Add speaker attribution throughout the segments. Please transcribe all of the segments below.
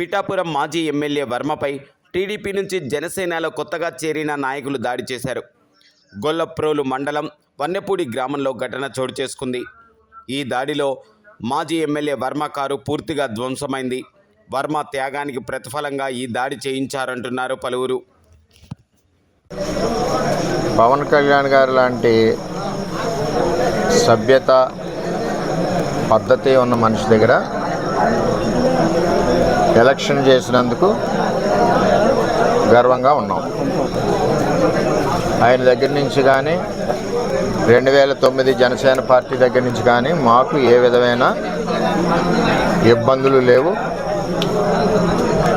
Speaker 1: పిఠాపురం మాజీ MLA వర్మపై TDP నుంచి జనసేనలో కొత్తగా చేరిన నాయకులు దాడి చేశారు. గొల్లప్రోలు మండలం వన్నెపూడి గ్రామంలో ఘటన చోటు చేసుకుంది. ఈ దాడిలో మాజీ ఎమ్మెల్యే వర్మ కారు పూర్తిగా ధ్వంసమైంది. వర్మ త్యాగానికి ప్రతిఫలంగా ఈ దాడి చేయించారంటున్నారు పలువురు.
Speaker 2: పవన్ కళ్యాణ్ గారు లాంటి సభ్యత పద్ధతి ఉన్న మనిషి దగ్గర ఎలక్షన్ చేసినందుకు గర్వంగా ఉన్నాం. ఆయన దగ్గర నుంచి కానీ రెండు వేల తొమ్మిది జనసేన పార్టీ దగ్గర నుంచి కానీ మాకు ఏ విధమైన ఇబ్బందులు లేవు.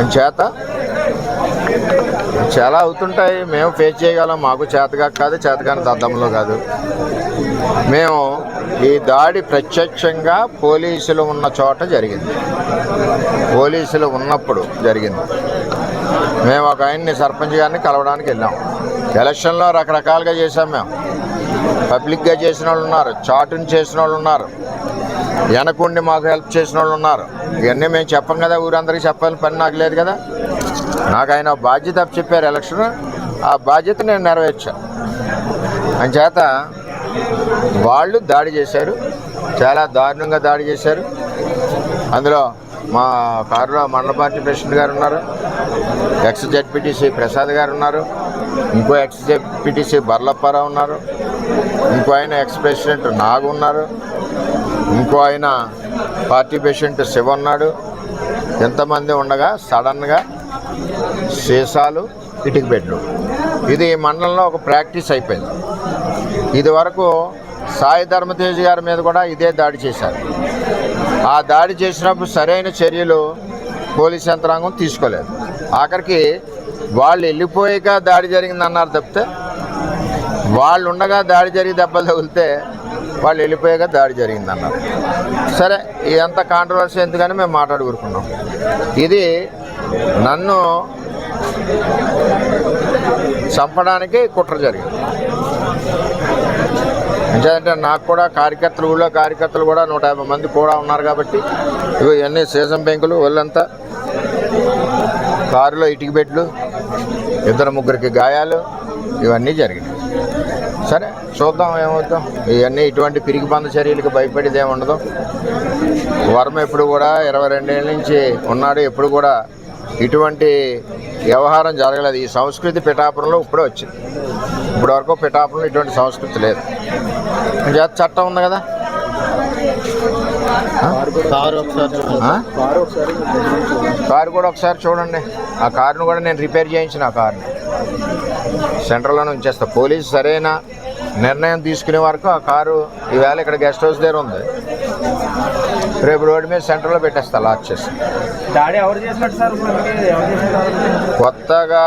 Speaker 2: చేత? చాలా అవుతుంటాయి. మేము ఫేస్ చేయగలం. మాకు చేతగా కాదు చేతగాని దద్దంలో కాదు. మేము ఈ దాడి ప్రత్యక్షంగా పోలీసులు ఉన్న చోట జరిగింది. పోలీసులు ఉన్నప్పుడు జరిగింది. మేము ఒక ఆయన్ని సర్పంచ్ గారిని కలవడానికి వెళ్ళాం. ఎలక్షన్లో రకరకాలుగా చేసాం మేము. పబ్లిక్గా చేసిన వాళ్ళు ఉన్నారు. చాటుని చేసిన వాళ్ళు ఉన్నారు. వెనకుండి మాకు హెల్ప్ చేసిన వాళ్ళు ఉన్నారు. ఇవన్నీ మేము చెప్పం కదా ఊరందరికీ చెప్పాలని పని నాకు లేదు కదా. నాకు ఆయన బాధ్యత చెప్పారు ఎలక్షన్. ఆ బాధ్యత నేను నెరవేర్చాను అంచేత వాళ్ళు దాడి చేశారు. చాలా దారుణంగా దాడి చేశారు. అందులో మా కారులో మండల పార్టీ ప్రెసిడెంట్ గారు ఉన్నారు ఎక్స్ జడ్పీటీసీ ప్రసాద్ గారు ఉన్నారు ఇంకో ఎక్స్ జడ్పీటీసీ బర్లప్పారావు ఉన్నారు ఇంకో ఆయన ఎక్స్ ప్రెసిడెంట్ నాగు ఉన్నారు ఇంకో ఆయన పార్టీ ప్రెసిడెంట్ శివ ఉన్నాడు ఎంతమంది ఉండగా సడన్గా సీసాలు ఇటుకు బెడ్లు. ఇది మండలంలో ఒక ప్రాక్టీస్ అయిపోయింది. ఇది వరకు సాయి ధర్మతేజ్ గారి మీద కూడా ఇదే దాడి చేశారు. ఆ దాడి చేసినప్పుడు సరైన చర్యలు పోలీస్ యంత్రాంగం తీసుకోలేదు. ఆఖరికి వాళ్ళు వెళ్ళిపోయాక దాడి జరిగిందన్నారు తప్పితే వాళ్ళు ఉండగా దాడి జరిగి దెబ్బలు తగిలితే వాళ్ళు వెళ్ళిపోయాక దాడి జరిగిందన్నారు. సరే ఇదంతా కాంట్రవర్సీ ఎందుకని మేము మాట్లాడుకుంటున్నాం ఇది నన్ను చంపడానికి కుట్ర జరిగింది. అంటే నాకు కూడా కార్యకర్తలు ఊళ్ళో కార్యకర్తలు కూడా నూట యాభై మంది కూడా ఉన్నారు కాబట్టి ఇవి ఇవన్నీ సీజన్ బ్యాంకులు వాళ్ళంతా కారులో ఇటుక పెట్లు ఇద్దరు ముగ్గురికి గాయాలు ఇవన్నీ జరిగినాయి. సరే చూద్దాం ఏమవుతాం ఇవన్నీ ఇటువంటి పిరిగి పంద చర్యలకు భయపడేది ఏమి ఉండదు వర్మ ఎప్పుడు కూడా ఇరవై రెండేళ్ళ నుంచి ఉన్నాడు ఎప్పుడు కూడా ఇటువంటి వ్యవహారం జరగలేదు. ఈ సంస్కృతి పిఠాపురంలో ఇప్పుడే వచ్చింది. ఇప్పటి వరకు పిఠాపురంలో ఇటువంటి సంస్కృతి లేదు. చేత చట్టం ఉంది కదా? కారు కూడా ఒకసారి చూడండి. ఆ కారును కూడా నేను రిపేర్ చేయించిన ఆ కారుని. సెంటర్లోనే ఉంచేస్తా పోలీసు సరైన నిర్ణయం తీసుకునే వరకు ఆ కారు ఈవేళ ఇక్కడ గెస్ట్ హౌస్ దగ్గర ఉంది. రేపు రోడ్డు మీద సెంటర్లో పెట్టేస్తా లాక్ చేసి. కొత్తగా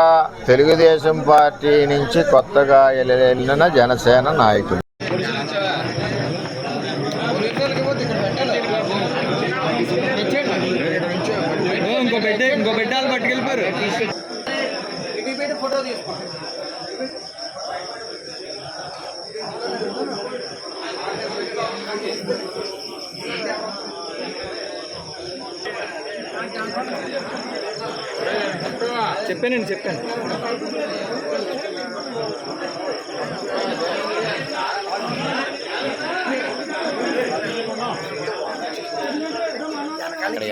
Speaker 2: తెలుగుదేశం పార్టీ నుంచి కొత్తగా వెళ్ళిన జనసేన నాయకులు.
Speaker 3: ఇంకో బిడ్డ ఇంకో బిడ్డలు పట్టుకెళ్ళిపోయారు. చెప్పానండి చెప్పాను.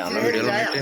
Speaker 3: అన్న వీడియోలో పెట్టి